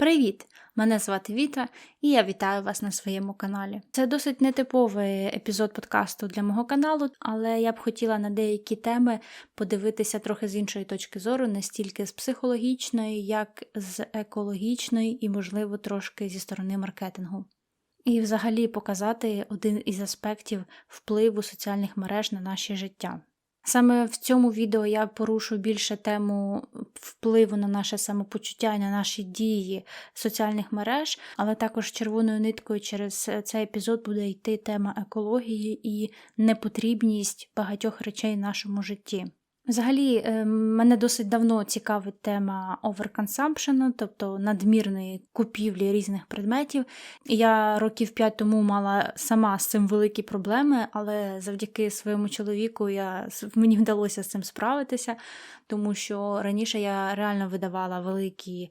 Привіт! Мене звати Віта, і я вітаю вас на своєму каналі. Це досить нетиповий епізод подкасту для мого каналу, але я б хотіла на деякі теми подивитися трохи з іншої точки зору, не стільки з психологічної, як з екологічної і, можливо, трошки зі сторони маркетингу. І взагалі показати один із аспектів впливу соціальних мереж на наше життя. Саме в цьому відео я порушу більше тему впливу на наше самопочуття на наші дії соціальних мереж, але також червоною ниткою через цей епізод буде йти тема екології і непотрібність багатьох речей в нашому житті. Взагалі, е, мене досить давно цікавить тема overconsumption, тобто надмірної купівлі різних предметів. Я років п'ять тому мала сама з цим великі проблеми, але завдяки своєму чоловіку я, мені вдалося з цим справитися, тому що раніше я реально видавала великі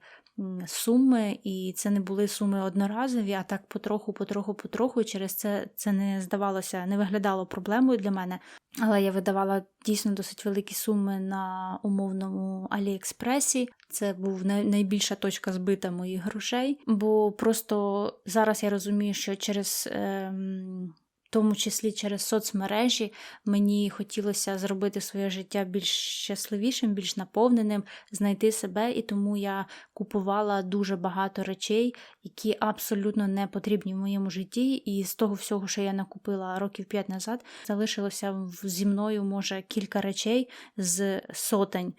суми, і це не були суми одноразові, а так потроху, потроху, потроху. Через це це не здавалося, не виглядало проблемою для мене. Але я видавала дійсно досить великі суми на умовному Аліекспресі. Це був найбільша точка збита моїх грошей. Бо просто зараз я розумію, що через. Ем тому числі через соцмережі мені хотілося зробити своє життя більш щасливішим, більш наповненим, знайти себе, і тому я купувала дуже багато речей, які абсолютно не потрібні в моєму житті. І з того всього, що я накупила років п'ять назад, залишилося зі мною може кілька речей з сотень.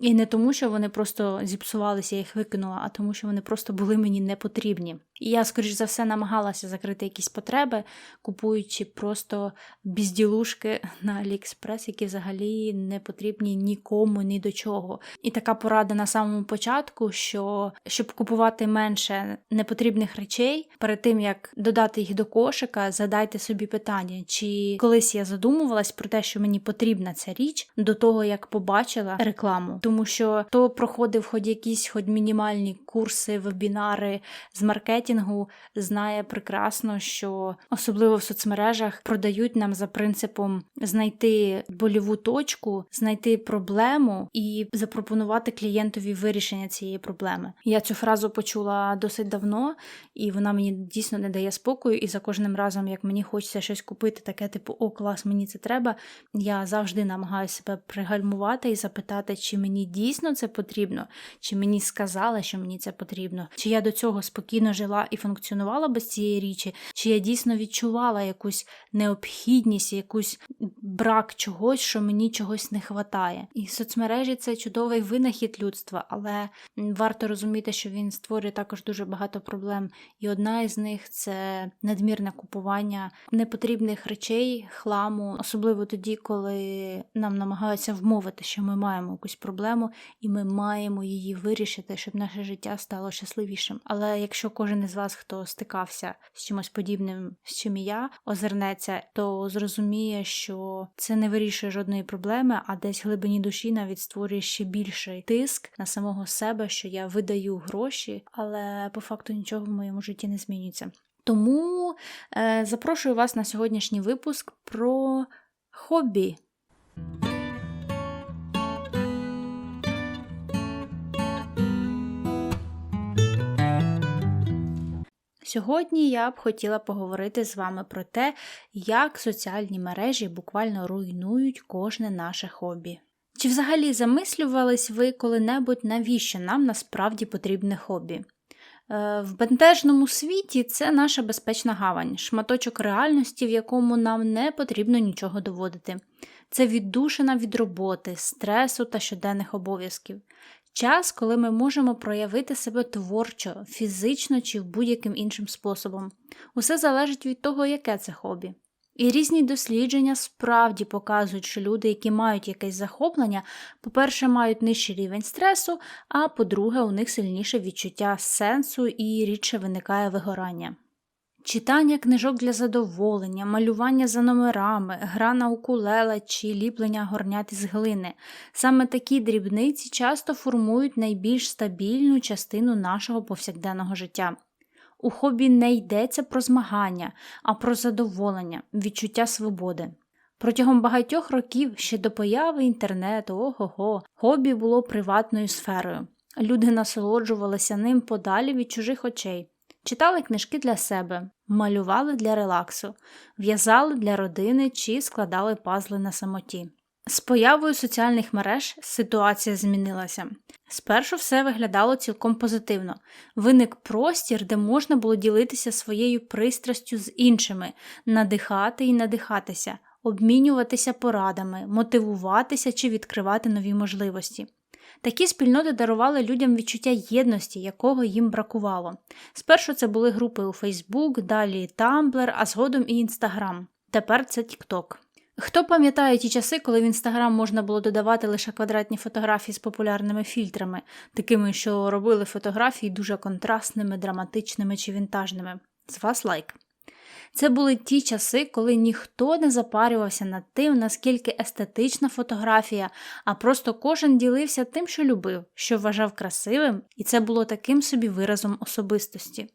І не тому, що вони просто зіпсувалися, я їх викинула, а тому, що вони просто були мені не потрібні. І я, скоріш за все, намагалася закрити якісь потреби, купуючи просто безділушки на Аліекспрес, які взагалі не потрібні нікому ні до чого. І така порада на самому початку, що щоб купувати менше непотрібних речей, перед тим як додати їх до кошика, задайте собі питання, чи колись я задумувалась про те, що мені потрібна ця річ, до того як побачила рекламу, тому що то проходив хоч якісь, хоч мінімальні курси, вебінари з маркетингу, маркетингу знає прекрасно, що особливо в соцмережах продають нам за принципом знайти больову точку, знайти проблему і запропонувати клієнтові вирішення цієї проблеми. Я цю фразу почула досить давно, і вона мені дійсно не дає спокою. І за кожним разом, як мені хочеться щось купити, таке типу О, клас, мені це треба. Я завжди намагаюся себе пригальмувати і запитати, чи мені дійсно це потрібно, чи мені сказали, що мені це потрібно, чи я до цього спокійно жила і функціонувала без цієї річі, чи я дійсно відчувала якусь необхідність, якусь брак чогось, що мені чогось не вистачає. І соцмережі це чудовий винахід людства, але варто розуміти, що він створює також дуже багато проблем. І одна із них це надмірне купування непотрібних речей, хламу, особливо тоді, коли нам намагаються вмовити, що ми маємо якусь проблему, і ми маємо її вирішити, щоб наше життя стало щасливішим. Але якщо кожен із з вас, хто стикався з чимось подібним, з чим і я озирнеться, то зрозуміє, що це не вирішує жодної проблеми, а десь в глибині душі навіть створює ще більший тиск на самого себе, що я видаю гроші, але по факту нічого в моєму житті не змінюється. Тому е, запрошую вас на сьогоднішній випуск про хобі. Сьогодні я б хотіла поговорити з вами про те, як соціальні мережі буквально руйнують кожне наше хобі. Чи взагалі замислювались ви коли-небудь, навіщо нам насправді потрібне хобі? Е, в бентежному світі це наша безпечна гавань, шматочок реальності, в якому нам не потрібно нічого доводити. Це віддушина від роботи, стресу та щоденних обов'язків. Час, коли ми можемо проявити себе творчо, фізично чи будь-яким іншим способом. Усе залежить від того, яке це хобі. І різні дослідження справді показують, що люди, які мають якесь захоплення, по-перше, мають нижчий рівень стресу, а по-друге, у них сильніше відчуття сенсу і рідше виникає вигорання. Читання книжок для задоволення, малювання за номерами, гра на укулеле чи ліплення горнят із глини. Саме такі дрібниці часто формують найбільш стабільну частину нашого повсякденного життя. У хобі не йдеться про змагання, а про задоволення, відчуття свободи. Протягом багатьох років ще до появи інтернету, ого, го хобі було приватною сферою. Люди насолоджувалися ним подалі від чужих очей, читали книжки для себе, малювали для релаксу, в'язали для родини чи складали пазли на самоті. З появою соціальних мереж ситуація змінилася. Спершу все виглядало цілком позитивно. Виник простір, де можна було ділитися своєю пристрастю з іншими, надихати і надихатися, обмінюватися порадами, мотивуватися чи відкривати нові можливості. Такі спільноти дарували людям відчуття єдності, якого їм бракувало. Спершу це були групи у Facebook, далі Tumblr, а згодом і Instagram. Тепер це TikTok. Хто пам'ятає ті часи, коли в інстаграм можна було додавати лише квадратні фотографії з популярними фільтрами, такими, що робили фотографії дуже контрастними, драматичними чи вінтажними? З вас лайк. Це були ті часи, коли ніхто не запарювався над тим, наскільки естетична фотографія, а просто кожен ділився тим, що любив, що вважав красивим, і це було таким собі виразом особистості.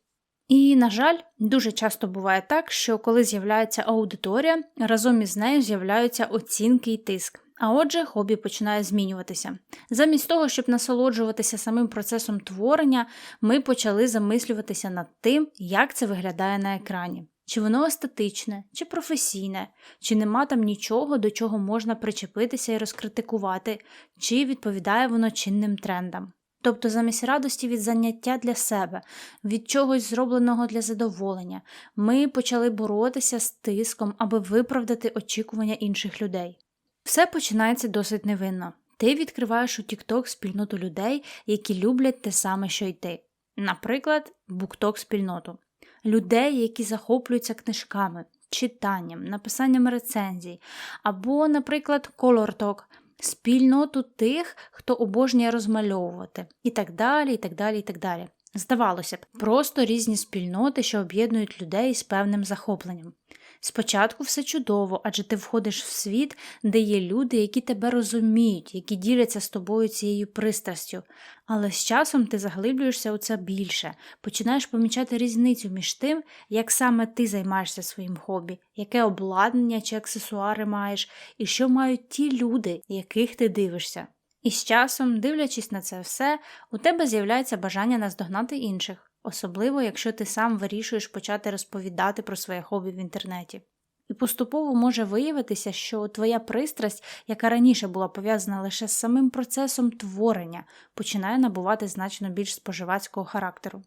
І, на жаль, дуже часто буває так, що коли з'являється аудиторія, разом із нею з'являються оцінки і тиск. А отже, хобі починає змінюватися. Замість того, щоб насолоджуватися самим процесом творення, ми почали замислюватися над тим, як це виглядає на екрані. Чи воно естетичне, чи професійне, чи нема там нічого, до чого можна причепитися і розкритикувати, чи відповідає воно чинним трендам. Тобто замість радості від заняття для себе, від чогось зробленого для задоволення, ми почали боротися з тиском, аби виправдати очікування інших людей. Все починається досить невинно. Ти відкриваєш у TikTok спільноту людей, які люблять те саме, що й ти. Наприклад, букток спільноту людей, які захоплюються книжками, читанням, написанням рецензій, або, наприклад, колорток, спільноту тих, хто обожнює розмальовувати, і так далі, і так далі, і так далі. Здавалося б, просто різні спільноти, що об'єднують людей з певним захопленням. Спочатку все чудово, адже ти входиш в світ, де є люди, які тебе розуміють, які діляться з тобою цією пристрастю, але з часом ти заглиблюєшся у це більше, починаєш помічати різницю між тим, як саме ти займаєшся своїм хобі, яке обладнання чи аксесуари маєш, і що мають ті люди, яких ти дивишся. І з часом, дивлячись на це все, у тебе з'являється бажання наздогнати інших особливо якщо ти сам вирішуєш почати розповідати про своє хобі в інтернеті. І поступово може виявитися, що твоя пристрасть, яка раніше була пов'язана лише з самим процесом творення, починає набувати значно більш споживацького характеру.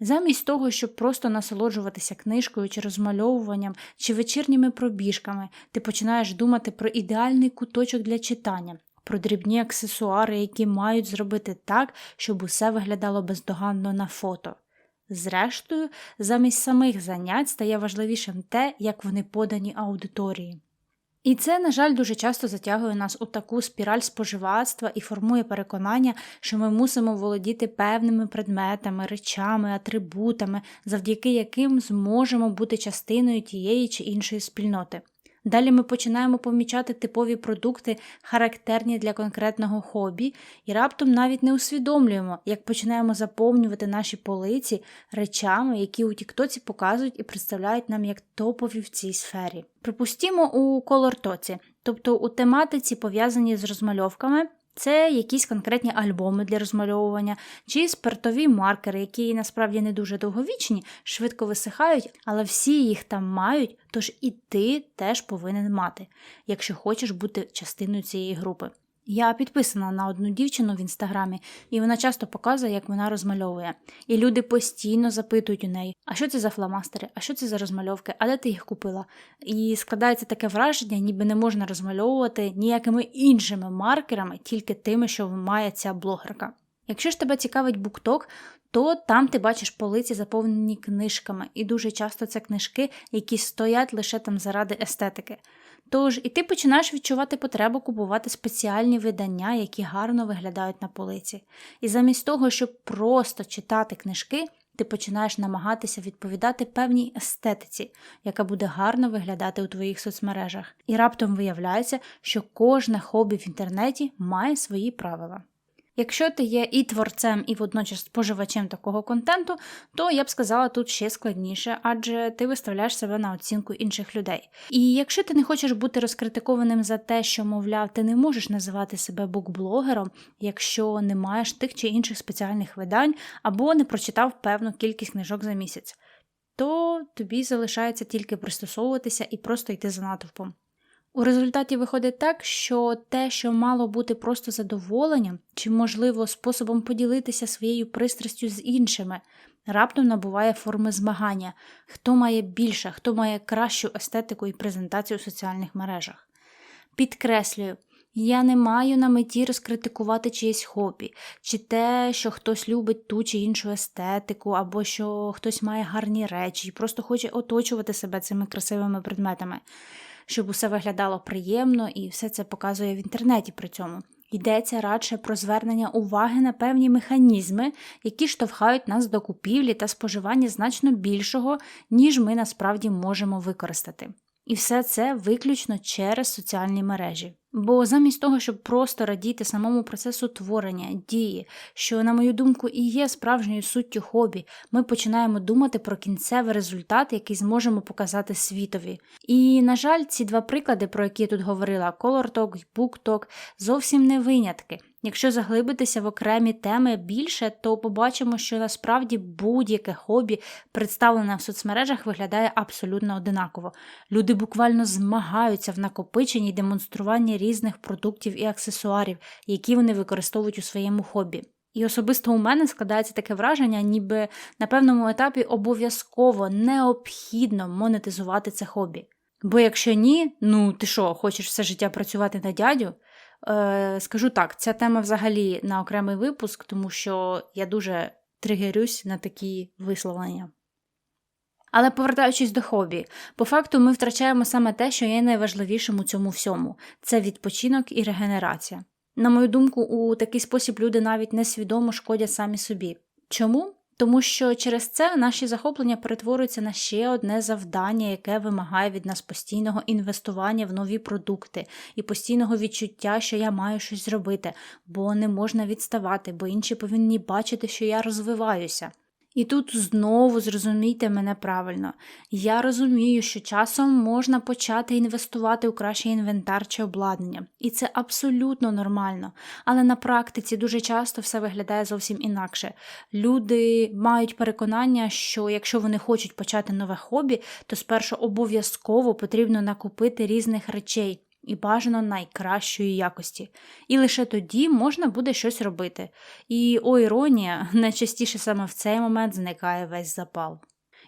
Замість того, щоб просто насолоджуватися книжкою чи розмальовуванням, чи вечірніми пробіжками, ти починаєш думати про ідеальний куточок для читання, про дрібні аксесуари, які мають зробити так, щоб усе виглядало бездоганно на фото. Зрештою, замість самих занять стає важливішим те, як вони подані аудиторії. І це, на жаль, дуже часто затягує нас у таку спіраль споживацтва і формує переконання, що ми мусимо володіти певними предметами, речами, атрибутами, завдяки яким зможемо бути частиною тієї чи іншої спільноти. Далі ми починаємо помічати типові продукти, характерні для конкретного хобі, і раптом навіть не усвідомлюємо, як починаємо заповнювати наші полиці речами, які у Тіктоці показують і представляють нам як топові в цій сфері. Припустімо у колортоці, тобто у тематиці, пов'язані з розмальовками. Це якісь конкретні альбоми для розмальовування, чи спиртові маркери, які насправді не дуже довговічні, швидко висихають, але всі їх там мають, тож і ти теж повинен мати, якщо хочеш бути частиною цієї групи. Я підписана на одну дівчину в інстаграмі, і вона часто показує, як вона розмальовує. І люди постійно запитують у неї, а що це за фломастери, а що це за розмальовки, а де ти їх купила? І складається таке враження, ніби не можна розмальовувати ніякими іншими маркерами, тільки тими, що має ця блогерка. Якщо ж тебе цікавить букток, то там ти бачиш полиці заповнені книжками, і дуже часто це книжки, які стоять лише там заради естетики. Тож і ти починаєш відчувати потребу купувати спеціальні видання, які гарно виглядають на полиці. І замість того, щоб просто читати книжки, ти починаєш намагатися відповідати певній естетиці, яка буде гарно виглядати у твоїх соцмережах. І раптом виявляється, що кожне хобі в інтернеті має свої правила. Якщо ти є і творцем, і водночас споживачем такого контенту, то я б сказала тут ще складніше, адже ти виставляєш себе на оцінку інших людей. І якщо ти не хочеш бути розкритикованим за те, що, мовляв, ти не можеш називати себе букблогером, якщо не маєш тих чи інших спеціальних видань, або не прочитав певну кількість книжок за місяць, то тобі залишається тільки пристосовуватися і просто йти за натовпом. У результаті виходить так, що те, що мало бути просто задоволенням чи, можливо, способом поділитися своєю пристрастю з іншими, раптом набуває форми змагання, хто має більше, хто має кращу естетику і презентацію у соціальних мережах. Підкреслюю, я не маю на меті розкритикувати чиєсь хобі, чи те, що хтось любить ту чи іншу естетику, або що хтось має гарні речі і просто хоче оточувати себе цими красивими предметами щоб усе виглядало приємно і все це показує в інтернеті при цьому. Йдеться радше про звернення уваги на певні механізми, які штовхають нас до купівлі та споживання значно більшого, ніж ми насправді можемо використати. І все це виключно через соціальні мережі. Бо замість того, щоб просто радіти самому процесу творення, дії, що, на мою думку, і є справжньою суттю хобі, ми починаємо думати про кінцевий результат, який зможемо показати світові. І, на жаль, ці два приклади, про які я тут говорила, Color Talk і Book Talk, зовсім не винятки. Якщо заглибитися в окремі теми більше, то побачимо, що насправді будь-яке хобі, представлене в соцмережах, виглядає абсолютно одинаково. Люди буквально змагаються в накопиченні й демонструванні різних продуктів і аксесуарів, які вони використовують у своєму хобі. І особисто у мене складається таке враження, ніби на певному етапі обов'язково необхідно монетизувати це хобі. Бо якщо ні, ну ти що, хочеш все життя працювати на дядю? Е, Скажу так, ця тема взагалі на окремий випуск, тому що я дуже тригерюсь на такі висловлення. Але повертаючись до хобі, по факту ми втрачаємо саме те, що є найважливішим у цьому всьому це відпочинок і регенерація. На мою думку, у такий спосіб люди навіть несвідомо шкодять самі собі. Чому? Тому що через це наші захоплення перетворюються на ще одне завдання, яке вимагає від нас постійного інвестування в нові продукти і постійного відчуття, що я маю щось зробити, бо не можна відставати, бо інші повинні бачити, що я розвиваюся. І тут знову зрозумійте мене правильно. Я розумію, що часом можна почати інвестувати у кращий інвентар чи обладнання, і це абсолютно нормально. Але на практиці дуже часто все виглядає зовсім інакше. Люди мають переконання, що якщо вони хочуть почати нове хобі, то спершу обов'язково потрібно накупити різних речей і бажано найкращої якості. І лише тоді можна буде щось робити. І о іронія, найчастіше саме в цей момент зникає весь запал.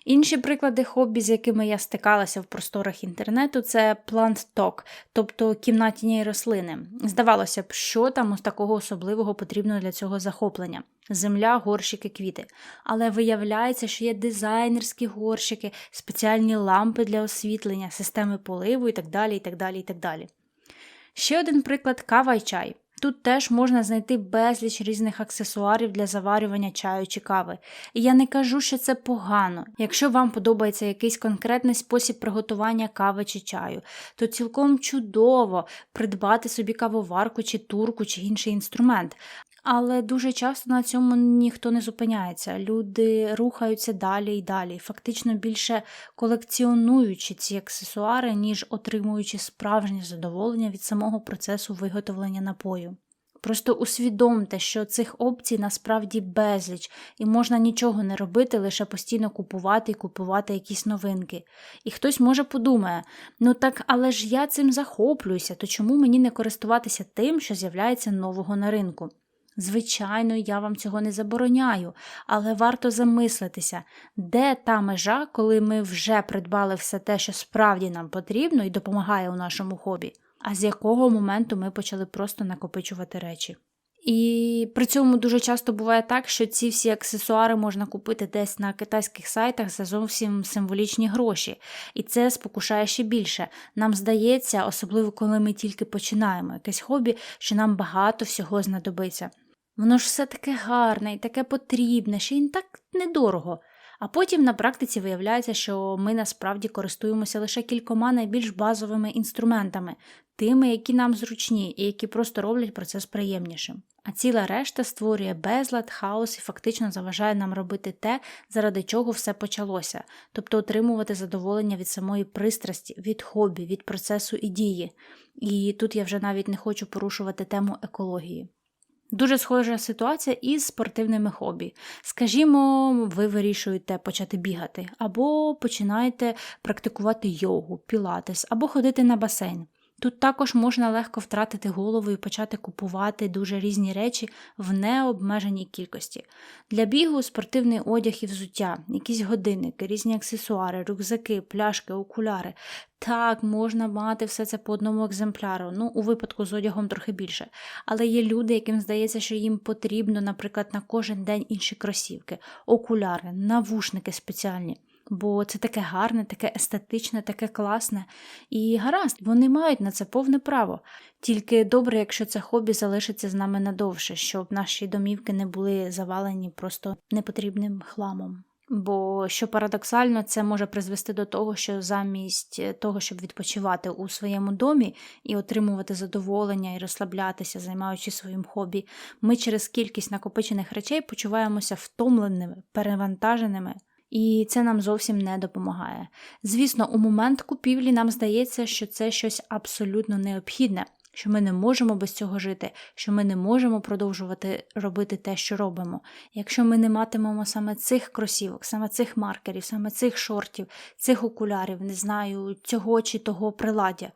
Інші приклади хобі, з якими я стикалася в просторах інтернету, це talk, тобто кімнатні рослини. Здавалося б, що там з такого особливого потрібно для цього захоплення: земля, горщики, квіти. Але виявляється, що є дизайнерські горщики, спеціальні лампи для освітлення, системи поливу і так далі. і так далі, і так далі. Ще один приклад кава й чай. Тут теж можна знайти безліч різних аксесуарів для заварювання чаю чи кави. І я не кажу, що це погано. Якщо вам подобається якийсь конкретний спосіб приготування кави чи чаю, то цілком чудово придбати собі кавоварку чи турку чи інший інструмент. Але дуже часто на цьому ніхто не зупиняється. Люди рухаються далі і далі, фактично більше колекціонуючи ці аксесуари, ніж отримуючи справжнє задоволення від самого процесу виготовлення напою. Просто усвідомте, що цих опцій насправді безліч, і можна нічого не робити, лише постійно купувати і купувати якісь новинки. І хтось може подумає: ну так, але ж я цим захоплююся, то чому мені не користуватися тим, що з'являється нового на ринку? Звичайно, я вам цього не забороняю, але варто замислитися, де та межа, коли ми вже придбали все те, що справді нам потрібно і допомагає у нашому хобі, а з якого моменту ми почали просто накопичувати речі. І при цьому дуже часто буває так, що ці всі аксесуари можна купити десь на китайських сайтах за зовсім символічні гроші, і це спокушає ще більше. Нам здається, особливо коли ми тільки починаємо якесь хобі, що нам багато всього знадобиться. Воно ж все таке гарне і таке потрібне, ще й так недорого. А потім на практиці виявляється, що ми насправді користуємося лише кількома найбільш базовими інструментами, тими, які нам зручні і які просто роблять процес приємнішим. А ціла решта створює безлад, хаос і фактично заважає нам робити те, заради чого все почалося, тобто отримувати задоволення від самої пристрасті, від хобі, від процесу і дії. І тут я вже навіть не хочу порушувати тему екології. Дуже схожа ситуація із спортивними хобі. Скажімо, ви вирішуєте почати бігати, або починаєте практикувати йогу, пілатес, або ходити на басейн. Тут також можна легко втратити голову і почати купувати дуже різні речі в необмеженій кількості. Для бігу спортивний одяг і взуття, якісь годинники, різні аксесуари, рюкзаки, пляшки, окуляри. Так, можна мати все це по одному екземпляру, ну, у випадку з одягом трохи більше. Але є люди, яким здається, що їм потрібно, наприклад, на кожен день інші кросівки, окуляри, навушники спеціальні бо це таке гарне, таке естетичне, таке класне. І гаразд, вони мають на це повне право. Тільки добре, якщо це хобі залишиться з нами надовше, щоб наші домівки не були завалені просто непотрібним хламом. Бо що парадоксально, це може призвести до того, що замість того, щоб відпочивати у своєму домі і отримувати задоволення і розслаблятися, займаючись своїм хобі, ми через кількість накопичених речей почуваємося втомленими, перевантаженими і це нам зовсім не допомагає. Звісно, у момент купівлі нам здається, що це щось абсолютно необхідне, що ми не можемо без цього жити, що ми не можемо продовжувати робити те, що робимо. Якщо ми не матимемо саме цих кросівок, саме цих маркерів, саме цих шортів, цих окулярів, не знаю, цього чи того приладдя,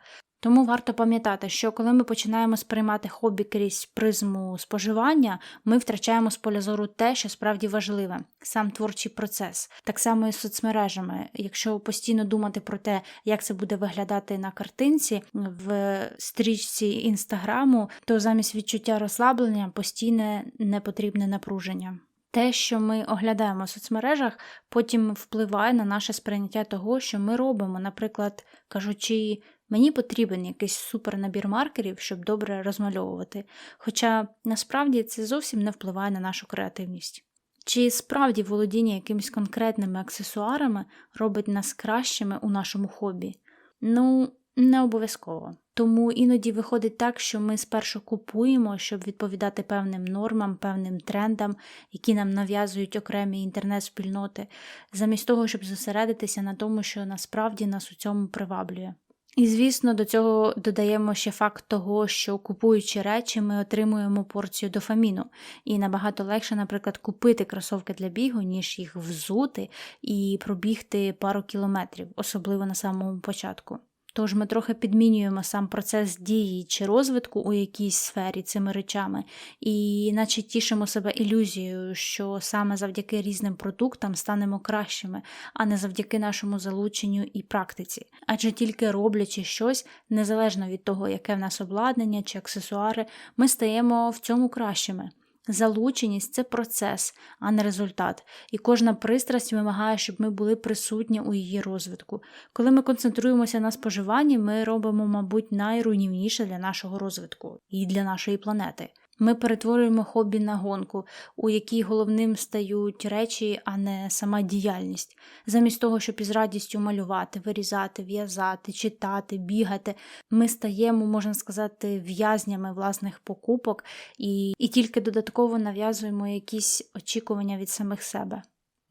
тому варто пам'ятати, що коли ми починаємо сприймати хобі крізь призму споживання, ми втрачаємо з поля зору те, що справді важливе, сам творчий процес. Так само і з соцмережами. Якщо постійно думати про те, як це буде виглядати на картинці в стрічці інстаграму, то замість відчуття розслаблення постійне непотрібне напруження. Те, що ми оглядаємо в соцмережах, потім впливає на наше сприйняття того, що ми робимо, наприклад, кажучи. Мені потрібен якийсь супернабір маркерів, щоб добре розмальовувати, хоча насправді це зовсім не впливає на нашу креативність. Чи справді володіння якимись конкретними аксесуарами робить нас кращими у нашому хобі? Ну, не обов'язково. Тому іноді виходить так, що ми спершу купуємо, щоб відповідати певним нормам, певним трендам, які нам нав'язують окремі інтернет-спільноти, замість того, щоб зосередитися на тому, що насправді нас у цьому приваблює. І, звісно, до цього додаємо ще факт того, що купуючи речі, ми отримуємо порцію дофаміну. І набагато легше, наприклад, купити кросовки для бігу, ніж їх взути і пробігти пару кілометрів, особливо на самому початку. Тож ми трохи підмінюємо сам процес дії чи розвитку у якійсь сфері цими речами, і наче тішимо себе ілюзією, що саме завдяки різним продуктам станемо кращими, а не завдяки нашому залученню і практиці. Адже тільки роблячи щось, незалежно від того, яке в нас обладнання чи аксесуари, ми стаємо в цьому кращими. Залученість це процес, а не результат, і кожна пристрасть вимагає, щоб ми були присутні у її розвитку. Коли ми концентруємося на споживанні, ми робимо, мабуть, найруйнівніше для нашого розвитку і для нашої планети. Ми перетворюємо хобі на гонку, у якій головним стають речі, а не сама діяльність. Замість того, щоб із радістю малювати, вирізати, в'язати, читати, бігати, ми стаємо, можна сказати, в'язнями власних покупок і, і тільки додатково нав'язуємо якісь очікування від самих себе.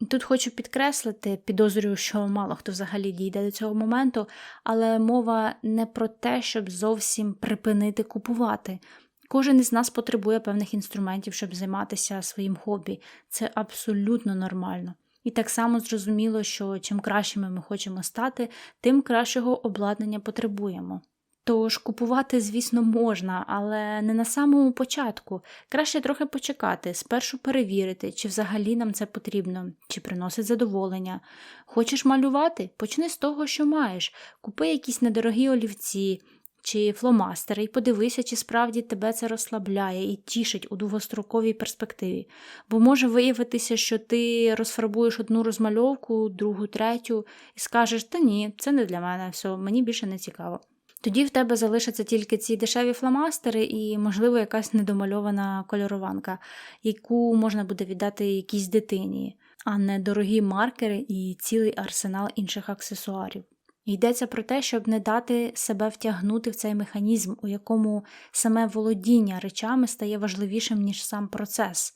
Тут хочу підкреслити, підозрюю, що мало хто взагалі дійде до цього моменту, але мова не про те, щоб зовсім припинити купувати. Кожен із нас потребує певних інструментів, щоб займатися своїм хобі. Це абсолютно нормально. І так само зрозуміло, що чим кращими ми хочемо стати, тим кращого обладнання потребуємо. Тож купувати, звісно, можна, але не на самому початку. Краще трохи почекати, спершу перевірити, чи взагалі нам це потрібно, чи приносить задоволення. Хочеш малювати? Почни з того, що маєш. Купи якісь недорогі олівці, чи фломастери, і подивися, чи справді тебе це розслабляє і тішить у довгостроковій перспективі. Бо може виявитися, що ти розфарбуєш одну розмальовку, другу, третю, і скажеш, та ні, це не для мене, все, мені більше не цікаво. Тоді в тебе залишаться тільки ці дешеві фломастери і, можливо, якась недомальована кольорованка, яку можна буде віддати якійсь дитині, а не дорогі маркери і цілий арсенал інших аксесуарів. Йдеться про те, щоб не дати себе втягнути в цей механізм, у якому саме володіння речами стає важливішим, ніж сам процес.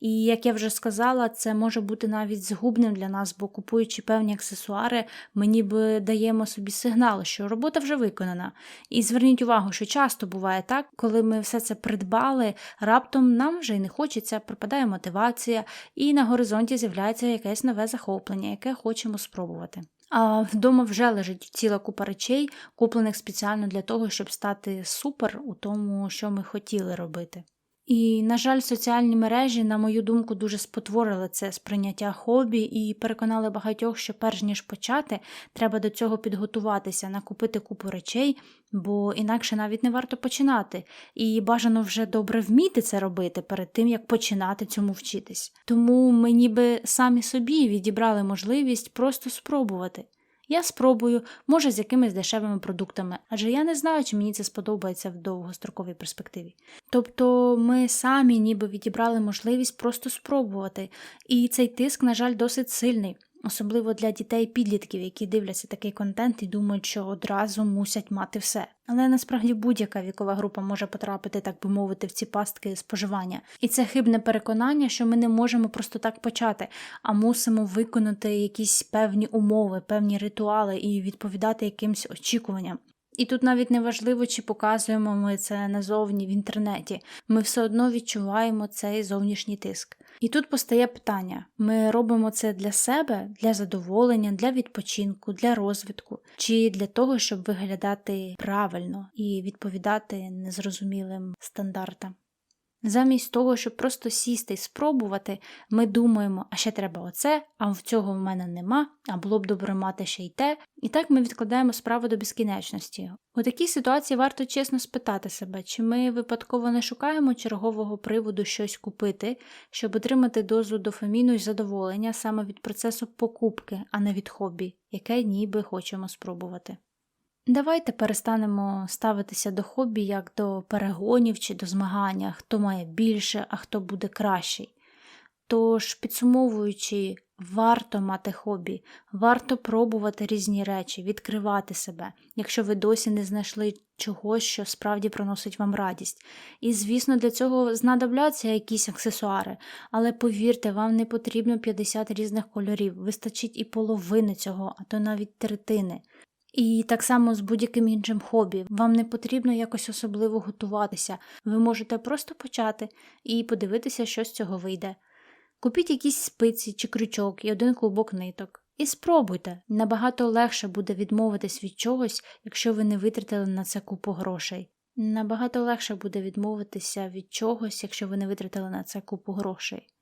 І як я вже сказала, це може бути навіть згубним для нас, бо купуючи певні аксесуари, ми ніби даємо собі сигнал, що робота вже виконана. І зверніть увагу, що часто буває так, коли ми все це придбали, раптом нам вже й не хочеться, пропадає мотивація, і на горизонті з'являється якесь нове захоплення, яке хочемо спробувати. А вдома вже лежить ціла купа речей, куплених спеціально для того, щоб стати супер у тому, що ми хотіли робити. І, на жаль, соціальні мережі, на мою думку, дуже спотворили це сприйняття хобі і переконали багатьох, що перш ніж почати, треба до цього підготуватися, накупити купу речей, бо інакше навіть не варто починати. І бажано вже добре вміти це робити перед тим, як починати цьому вчитись. Тому ми ніби самі собі відібрали можливість просто спробувати. Я спробую, може, з якимись дешевими продуктами, адже я не знаю, чи мені це сподобається в довгостроковій перспективі. Тобто ми самі ніби відібрали можливість просто спробувати, і цей тиск, на жаль, досить сильний, особливо для дітей-підлітків, які дивляться такий контент і думають, що одразу мусять мати все. Але насправді будь-яка вікова група може потрапити, так би мовити, в ці пастки споживання. І це хибне переконання, що ми не можемо просто так почати, а мусимо виконати якісь певні умови, певні ритуали і відповідати якимсь очікуванням. І тут навіть не важливо, чи показуємо ми це назовні в інтернеті, ми все одно відчуваємо цей зовнішній тиск. І тут постає питання: ми робимо це для себе, для задоволення, для відпочинку, для розвитку, чи для того, щоб виглядати правильно і відповідати незрозумілим стандартам. Замість того, щоб просто сісти і спробувати, ми думаємо, а ще треба оце, а в цього в мене нема, а було б добре мати ще й те. І так ми відкладаємо справу до безкінечності. У такій ситуації варто чесно спитати себе, чи ми випадково не шукаємо чергового приводу щось купити, щоб отримати дозу дофаміну і задоволення саме від процесу покупки, а не від хобі, яке ніби хочемо спробувати. Давайте перестанемо ставитися до хобі як до перегонів чи до змагання, хто має більше, а хто буде кращий. Тож, підсумовуючи, варто мати хобі, варто пробувати різні речі, відкривати себе, якщо ви досі не знайшли чогось, що справді приносить вам радість. І, звісно, для цього знадобляться якісь аксесуари, але повірте, вам не потрібно 50 різних кольорів, вистачить і половини цього, а то навіть третини. І так само з будь-яким іншим хобі. Вам не потрібно якось особливо готуватися. Ви можете просто почати і подивитися, що з цього вийде. Купіть якісь спиці чи крючок і один клубок ниток. І спробуйте. Набагато легше буде відмовитись від чогось, якщо ви не витратили на це купу грошей. Набагато легше буде відмовитися від чогось, якщо ви не витратили на це купу грошей.